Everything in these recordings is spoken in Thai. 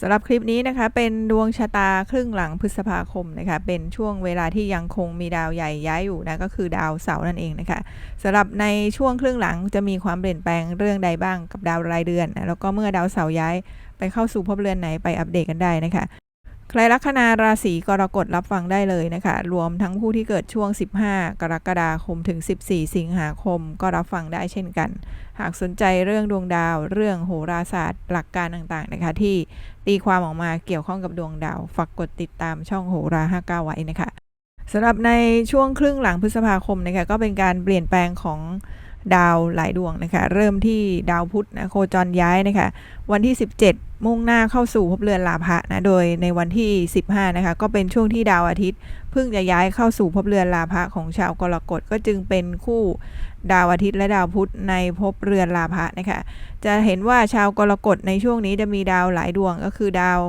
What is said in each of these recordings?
สำหรับคลิปนี้นะคะ เป็นดวงชะตาครึ่งหลังพฤษภาคมนะคะ เป็นช่วงเวลาที่ยังคงมีดาวใหญ่ย้ายอยู่นะก็คือดาวเสาร์นั่นเองนะคะสำหรับในช่วงครึ่งหลังจะมีความเปลี่ยนแปลงเรื่องใดบ้างกับดาวรายเดือนนะแล้วก็เมื่อดาวเสาร์ย้ายไปเข้าสู่ภพเรือนไหนไปอัปเดตกันได้นะคะ ใครลัคนาราศีกรกฎรับฟังได้เลยนะคะ รวมทั้งผู้ที่เกิดช่วง 15 กรกฎาคมถึง 14 สิงหาคมก็รับฟังได้เช่นกัน หากสนใจเรื่องดวงดาว เรื่องโหราศาสตร์ หลักการต่างๆนะคะ ที่ตีความออกมาเกี่ยวข้องกับดวงดาว ฝากกดติดตามช่องโหรา 59 ไว้นะคะสำหรับในช่วงครึ่งหลังพฤษภาคมนะคะก็เป็นการเปลี่ยนแปลงของ ดาวหลายดวงนะคะ เริ่มที่ดาวพุธนะโคจรย้ายนะคะ วันที่ 17 มุ่งหน้าเข้าสู่ภพเรือนลาภะนะโดยในวันที่ 15นะคะก็เป็นช่วงที่ดาวอาทิตย์เพิ่งจะย้ายเข้าสู่ภพเรือนลาภะของชาวกรกฎก็จึงเป็นคู่ดาวอาทิตย์และดาวพุธในภพเรือนลาภะนะคะจะเห็นว่าชาวกรกฎในช่วงนี้จะมีดาวหลายดวงก็คือดาว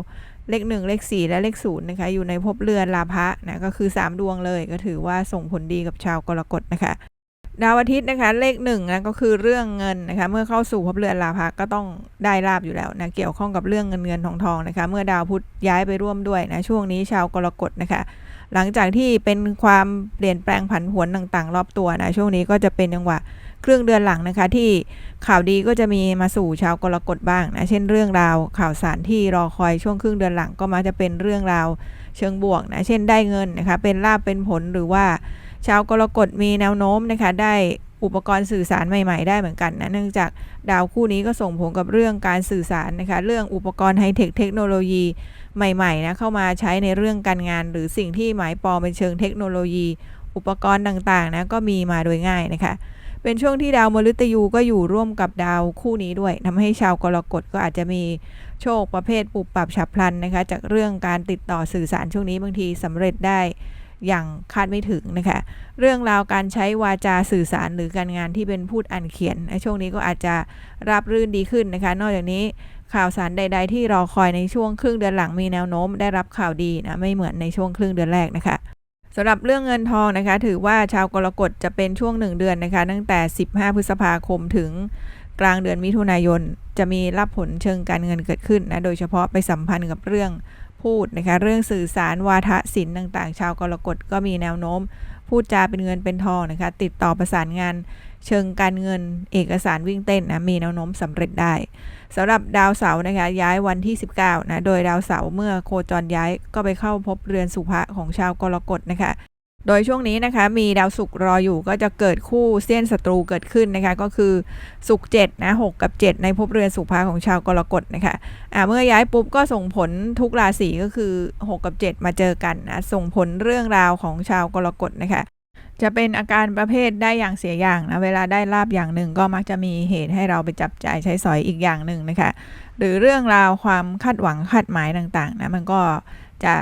เลข1เลข4และเลข0นะคะอยู่ในภพเรือนลาภะนะก็คือ 3 ดวงเลยก็ถือว่าส่งผลดีกับชาวกรกฎนะคะ ดาวอาทิตย์นะคะเลขหนึ่งนะก็คือเรื่องเงินนะคะเมื่อเข้าสู่ภพเรือนลาภะก็ต้องได้ลาบอยู่แล้วนะเกี่ยวข้องกับเรื่องเงินเงินทองทองนะคะเมื่อดาวพุธย้ายไปร่วมด้วยนะช่วงนี้ชาวกรกฎนะคะ หลังจากที่เป็นความเปลี่ยนแปลงผันผวนต่างๆ รอบตัวนะช่วงนี้ก็จะเป็นจังหวะครึ่งเดือนหลังนะคะที่ข่าวดีก็จะมีมาสู่ชาวกรกฎบ้างนะเช่นเรื่องราวข่าวสารที่รอคอยช่วงครึ่งเดือนหลังก็มักจะเป็นเรื่องราวเชิงบวกนะเช่นได้เงินนะคะเป็นลาบเป็นผลหรือว่า ชาวกรกฎมีแนวโน้มนะคะได้อุปกรณ์สื่อสารใหม่ ๆ ได้เหมือนกันนะ เนื่องจากดาวคู่นี้ก็ส่งผลกับเรื่องการสื่อสารนะคะ เรื่องอุปกรณ์ไฮเทคเทคโนโลยีใหม่ๆนะเข้ามาใช้ในเรื่องการงาน หรือสิ่งที่หมายปองเป็นเชิงเทคโนโลยี อุปกรณ์ต่างๆนะก็มีมาโดยง่ายนะคะ เป็นช่วงที่ดาวมฤตยูก็อยู่ร่วมกับดาวคู่นี้ด้วยทำให้ชาวกรกฎก็อาจจะมีโชคประเภทปุบปรับฉับพลันนะคะ จากเรื่องการติดต่อสื่อสารช่วงนี้บางทีสำเร็จได้ อย่างคาดไม่ถึงนะคะ เรื่องราวการใช้วาจาสื่อสารหรือการงานที่เป็นพูดอ่านเขียนในช่วงนี้ก็อาจจะราบรื่นดีขึ้นนะคะ นอกจากนี้ข่าวสารใด ๆ ที่รอคอยในช่วงครึ่งเดือนหลังมีแนวโน้มได้รับข่าวดีนะไม่เหมือนในช่วงครึ่งเดือนแรกนะคะสำหรับเรื่องเงินทองนะคะ ถือว่าชาวกรกฎจะเป็นช่วง 1 เดือนนะคะ ตั้งแต่ 15 พฤษภาคมถึงกลางเดือนมิถุนายน จะมีรับผลเชิงการเงินเกิดขึ้นนะโดยเฉพาะไปสัมพันธ์กับเรื่อง พูดนะคะเรื่องสื่อสารวาทศิลป์ต่างๆ ชาวกรกฎก็มีแนวโน้ม พูดจาเป็นเงินเป็นทองนะคะติดต่อประสานงานเชิงการเงินเอกสารวิ่งเต้นนะมีแนวโน้มสำเร็จได้สำหรับดาวเสาร์นะคะย้ายวันที่ 19นะโดยดาวเสาร์เมื่อโคจรย้ายก็ไปเข้าพบเรือนสุภะของชาวกรกฎนะคะ โดยช่วงนี้นะคะมีดาวศุกร์รออยู่ก็จะเกิดคู่เส้นศัตรูเกิดขึ้นนะคะก็คือศุกร์7นะ6กับ 7 ในภพเรือนสุภาของชาวกรกฎนะคะะเมื่อย้ายปุ๊บก็ส่งผลทุกราศีก็คือ 6 กับ 7 มาเจอกันนะส่งผลเรื่องราวของชาวกรกฎนะคะจะเป็นอาการประเภทได้อย่างเสียอย่างนะเวลาได้ลาบอย่างหนึ่งก็มักจะมีเหตุให้เราไปจับจ่ายใช้สอยอีกอย่างหนึ่งนะคะหรือเรื่องราวความคาดหวังคาดหมายต่างๆนะมันก็จะ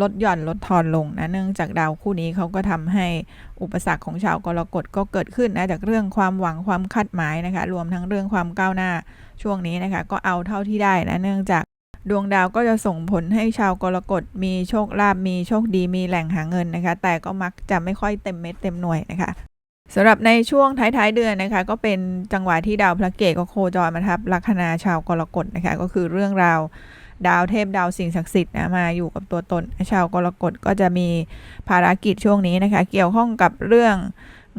ลดหย่อนลดทอนลงนะเนื่องจากดาวคู่นี้เขาก็ทำให้อุปสรรคของชาวกรกฎก็เกิดขึ้นนะจากเรื่องความหวังความคาดหมายนะคะ รวมทั้งเรื่องความก้าวหน้าช่วงนี้นะคะ ก็เอาเท่าที่ได้นะเนื่องจากดวงดาวก็จะส่งผลให้ชาวกรกฎมีโชคลาภมีโชคดีมีแหล่งหาเงินนะคะ แต่ก็มักจะไม่ค่อยเต็มเม็ดเต็มหน่วยนะคะสำหรับในช่วงท้ายๆเดือนนะคะ ก็เป็นจังหวะที่ดาวพระเกตก็โคจรมาทับลัคนาชาวกรกฎนะคะ ก็คือเรื่องราว ดาวเทพดาวสิ่งศักดิ์สิทธิ์นะมาอยู่กับตัวตน ชาวกรกฎก็จะมีภารกิจช่วงนี้นะคะ เกี่ยวข้องกับเรื่อง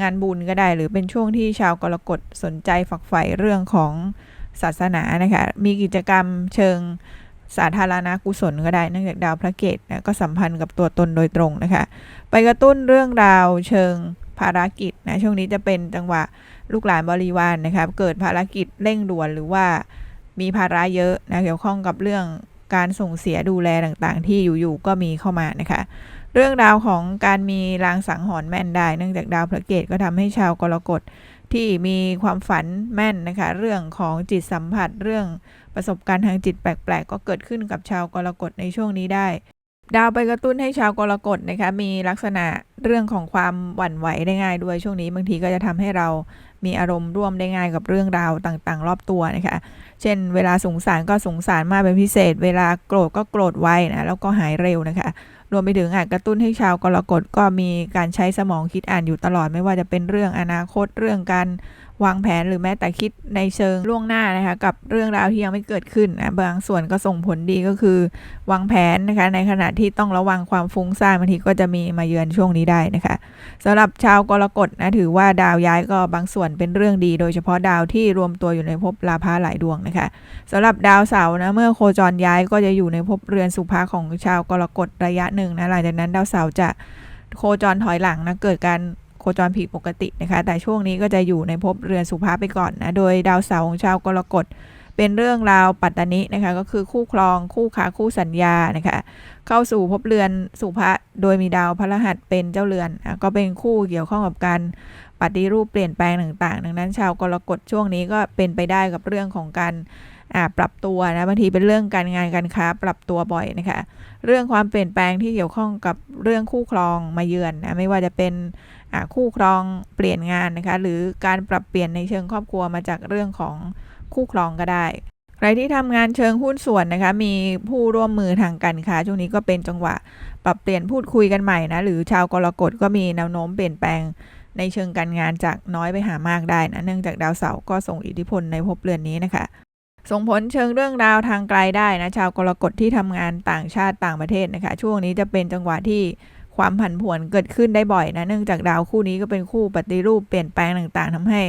งานบุญก็ได้ หรือเป็นช่วงที่ชาวกรกฎสนใจฝักใฝ่เรื่องของศาสนานะคะ มีกิจกรรมเชิงสาธารณกุศลก็ได้เนื่องจากดาวพระเกตนะก็สัมพันธ์กับตัวตนโดยตรงนะคะ ไปกระตุ้นเรื่องราวเชิงภารกิจนะช่วงนี้จะเป็นจังหวะลูกหลานบริวารนนะคะ เกิดภารกิจเร่งด่วนหรือว่า มีภาระเยอะนะเกี่ยวข้องกับเรื่องการส่งเสียดูแลต่างๆ ที่อยู่ๆก็มีเข้ามานะคะ เรื่องราวของการมีรางสังหรณ์แม่นได้เนื่องจากดาวพระเกตก็ทำให้ชาวกรกฎที่มีความฝันแม่นนะคะ เรื่องของจิตสัมผัสเรื่องประสบการณ์ทางจิตแปลก ๆ ก็เกิดขึ้นกับชาวกรกฎในช่วงนี้ได้ ดาวไปกระตุ้นให้ชาวกรกฎนะคะมีลักษณะเรื่องของความหวั่นไหวได้ง่ายด้วยช่วงนี้บางทีก็จะทำให้เรามีอารมณ์ร่วมได้ง่ายกับเรื่องราวต่างๆ รอบตัวนะคะ เช่น เวลาสงสารก็สงสารมากเป็นพิเศษ เวลาโกรธก็โกรธไวนะแล้วก็หายเร็วนะคะ รวมไปถึงอาจกระตุ้นให้ชาวกรกฎก็มีการใช้สมองคิดอ่านอยู่ตลอดไม่ว่าจะเป็นเรื่องอนาคตเรื่องการ วางแผนหรือแม้แต่คิดในเชิงล่วงหน้านะคะกับเรื่องราวที่ยังไม่เกิดขึ้นนะบางส่วนก็ส่งผลดีก็คือ วางแผนนะคะในขณะที่ต้องระวังความฟุ้งซ่านบางทีก็จะมีมาเยือนช่วงนี้ได้นะคะสำหรับชาวกรกฎนะถือว่าดาวย้ายก็บางส่วนเป็นเรื่องดี โดยเฉพาะดาวที่รวมตัวอยู่ในภพลาภะหลายดวงนะคะสำหรับดาวเสาร์นะเมื่อโคจรย้ายก็จะอยู่ในภพเรือนสุภาของชาวกรกฎระยะหนึ่งนะหลังจากนั้นดาวเสาร์จะโคจรถอยหลังนะเกิดการ โคจรผิดปกตินะคะ แต่ช่วงนี้ก็จะอยู่ในภพเรือนสุภาไปก่อนนะ โดยดาวเสาร์ของชาวกรกฎเป็นเรื่องราวปัตตานินะคะ ก็คือคู่ครองคู่ค้าคู่สัญญานะคะ เข้าสู่ภพเรือนสุภะโดยมีดาวพระรหัสเป็นเจ้าเรือนอะก็เป็นคู่เกี่ยวข้องกับการปฏิรูปเปลี่ยนแปลงต่างๆ ดังนั้นชาวกรกฎช่วงนี้ก็เป็นไปได้กับเรื่องของการปรับตัวนะบางทีเป็นเรื่องการงานการค้าปรับตัวบ่อยนะคะ เรื่องความเปลี่ยนแปลงที่เกี่ยวข้องกับเรื่องคู่ครองมาเยือนนะไม่ว่าจะเป็น คู่ครองเปลี่ยนงานนะคะ หรือการปรับเปลี่ยนในเชิงครอบครัวมาจากเรื่องของคู่ครองก็ได้ ใครที่ทำงานเชิงหุ้นส่วนนะคะ มีผู้ร่วมมือทางการค้าช่วงนี้ก็เป็นจังหวะปรับเปลี่ยนพูดคุยกันใหม่นะหรือชาวกรกฎก็มีแนวโน้มเปลี่ยนแปลงในเชิงการงานจากน้อยไปหามากได้นะเนื่องจากดาวเสาร์ก็ส่งอิทธิพลในภพเรือนนี้นะคะ ส่งผลเชิงเรื่องราวทางไกลได้นะชาวกรกฎที่ทำงานต่างชาติต่างประเทศนะคะ ช่วงนี้จะเป็นจังหวะที่ ความผันผวนเกิดขึ้นได้บ่อยนะ เนื่องจากดาวคู่นี้ก็เป็นคู่ปฏิรูปเปลี่ยนแปลงต่างๆทำให้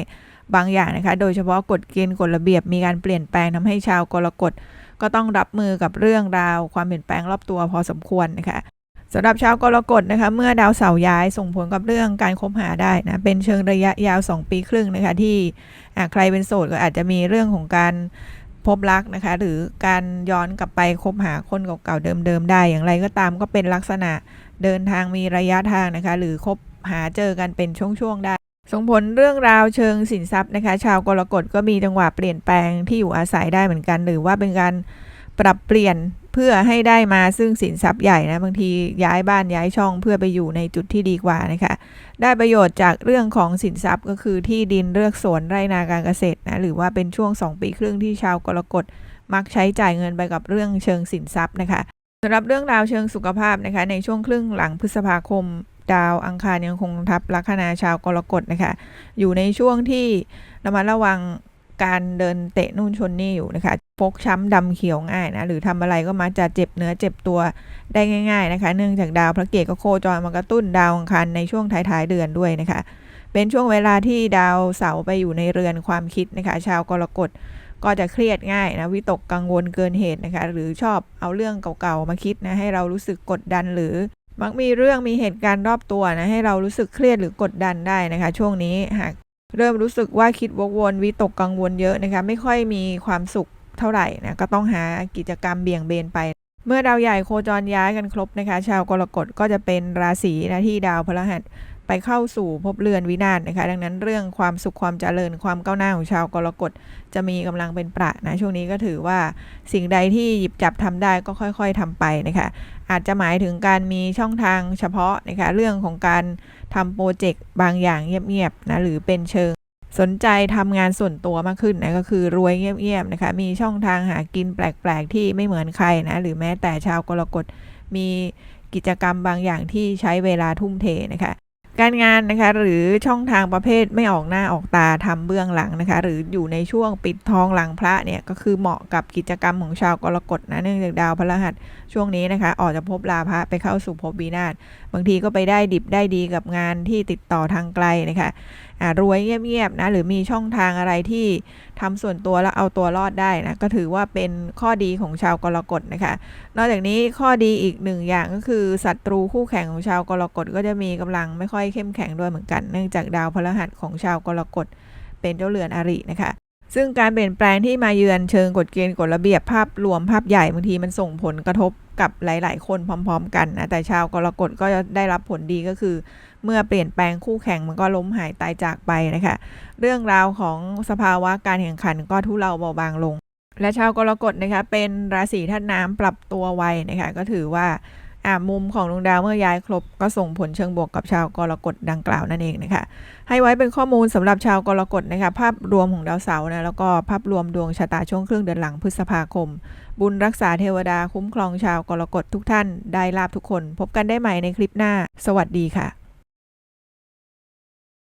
บางอย่างนะคะ โดยเฉพาะกฎเกณฑ์กฎระเบียบมีการเปลี่ยนแปลงทำให้ชาวกรกฎก็ต้องรับมือกับเรื่องราว ความเปลี่ยนแปลงรอบตัวพอสมควรนะคะสำหรับชาวกรกฎนะคะ เมื่อดาวเสาร์ย้ายส่งผลกับเรื่องการคบหาได้นะเป็นเชิงระยะยาว 2 ปีครึ่งนะคะ ที่ใครเป็นโสดก็อาจจะมีเรื่องของการพบรักนะคะ หรือการย้อนกลับไปคบหาคนเก่าๆเดิมๆได้ อย่างไรก็ตามก็เป็นลักษณะ เดินทางมีระยะทางนะคะ หรือคบหาเจอกันเป็นช่วงๆได้ ส่งผลเรื่องราวเชิงสินทรัพย์นะคะ ชาวกรกฎก็มีจังหวะเปลี่ยนแปลงที่อยู่อาศัยได้เหมือนกัน หรือว่าเป็นการปรับเปลี่ยนเพื่อให้ได้มาซึ่งสินทรัพย์ใหญ่นะบางทีย้ายบ้านย้ายช่องเพื่อไปอยู่ในจุดที่ดีกว่านะคะ ได้ประโยชน์จากเรื่องของสินทรัพย์ก็คือที่ดินเลือกสวนไร่นาการเกษตรนะหรือว่าเป็นช่วง 2 ปีครึ่งที่ชาวกรกฎมักใช้จ่ายเงินไปกับเรื่องเชิงสินทรัพย์นะคะ สำหรับเรื่องราวเชิงสุขภาพนะคะในช่วงครึ่งหลังพฤษภาคม ดาวอังคารยังคงทับลัคนาชาวกรกฎนะคะอยู่ในช่วงที่ระมัดระวังการเดินเตะนู่นชนนี่อยู่นะคะฟกช้ำดำเขียวง่ายนะหรือทำอะไรก็มักจะเจ็บเนื้อเจ็บตัวได้ง่าย ๆนะคะ เนื่องจากดาวพระเกตก็โคจรมากระตุ้นดาวอังคารในช่วงท้ายๆเดือนด้วยนะคะ เป็นช่วงเวลาที่ดาวเสาร์ไปอยู่ในเรือนความคิดนะคะ ชาวกรกฎ ก็จะเครียดง่ายนะวิตกกังวลเกินเหตุนะคะหรือชอบเอาเรื่องเก่าๆมาคิดนะให้เรารู้สึกกดดันหรือมักมีเรื่องมีเหตุการณ์รอบตัวนะให้เรารู้สึกเครียดหรือกดดันได้นะคะ ช่วงนี้หากเริ่มรู้สึกว่าคิดวกวนวิตกกังวลเยอะนะคะ ไม่ค่อยมีความสุขเท่าไหร่นะก็ต้องหากิจกรรมเบี่ยงเบนไป เมื่อดาวใหญ่โคจรย้ายกันครบนะคะ ชาวกรกฎก็จะเป็นราศีนะที่ดาวพฤหัส ไปเข้าสู่ภพเรือนวินาศนะคะ ดังนั้นเรื่องความสุขความเจริญความก้าวหน้าของชาวกรกฎจะมีกำลังเป็นประนะช่วงนี้ก็ถือว่าสิ่งใดที่หยิบจับทำได้ก็ค่อย ๆทำไปนะคะ อาจจะหมายถึงการมีช่องทางเฉพาะนะคะเรื่องของการทำโปรเจกต์บางอย่างเงียบๆนะหรือเป็นเชิงสนใจทำงานส่วนตัวมากขึ้นนะก็คือรวยเงียบๆนะคะ มีช่องทางหากินแปลกๆ ที่ไม่เหมือนใครนะ หรือแม้แต่ชาวกรกฎมีกิจกรรมบางอย่างที่ใช้เวลาทุ่มเทนะคะ การงานนะคะหรือช่องทางประเภทไม่ออกหน้าออกตาทำเบื้องหลังนะคะ หรืออยู่ในช่วงปิดทองหลังพระเนี่ยก็คือเหมาะกับกิจกรรมของชาวกรกฎนะเนื่องจากดาวพฤหัสช่วงนี้นะคะ ออกจากภพลาภะไปเข้าสู่ภพวีนาศบางทีก็ไปได้ดิบได้ดีกับงานที่ติดต่อทางไกลนะคะรวยเงียบๆนะหรือมีช่องทางอะไรที่ทำส่วนตัวแล้วเอาตัวรอดได้นะก็ถือว่าเป็นข้อดีของชาวกรกฎนะคะ นอกจากนี้ข้อดีอีกหนึ่งอย่างก็คือศัตรูคู่แข่งของชาวกรกฎก็จะมีกำลังไม่ค่อยเข้มแข็งด้วยเหมือนกัน เนื่องจากดาวพฤหัสของชาวกรกฎเป็นเจ้าเรือนอรินะคะ ซึ่งการเปลี่ยนแปลงที่มาเยือนเชิงกฎเกณฑ์กฎระเบียบภาพรวมภาพใหญ่บางทีมันส่งผลกระทบกับหลาย ๆ คนพร้อม ๆ กันนะแต่ชาวกรกฎก็จะได้รับผลดีก็คือ เมื่อเปลี่ยนแปลงคู่แข่งมันก็ล้มหายตายจากไปนะคะเรื่องราวของสภาวะการแข่งขันก็ทุเลาเบาบางลง และชาวกรกฎนะคะเป็นราศีธาตุน้ำปรับตัวไวนะคะก็ถือว่าอ่า มุมของดวงดาวเมื่อย้ายครบก็ส่งผลเชิงบวกกับชาวกรกฎดังกล่าวนั่นเองนะคะให้ไว้เป็นข้อมูลสำหรับชาวกรกฎนะคะภาพรวมของดาวเสาร์นะแล้วก็ภาพรวมดวงชะตาช่วงครึ่งเดือนหลังพฤษภาคม บุญรักษาเทวดาคุ้มครองชาวกรกฎทุกท่านได้ลาบทุกคน พบกันได้ใหม่ในคลิปหน้า สวัสดีค่ะ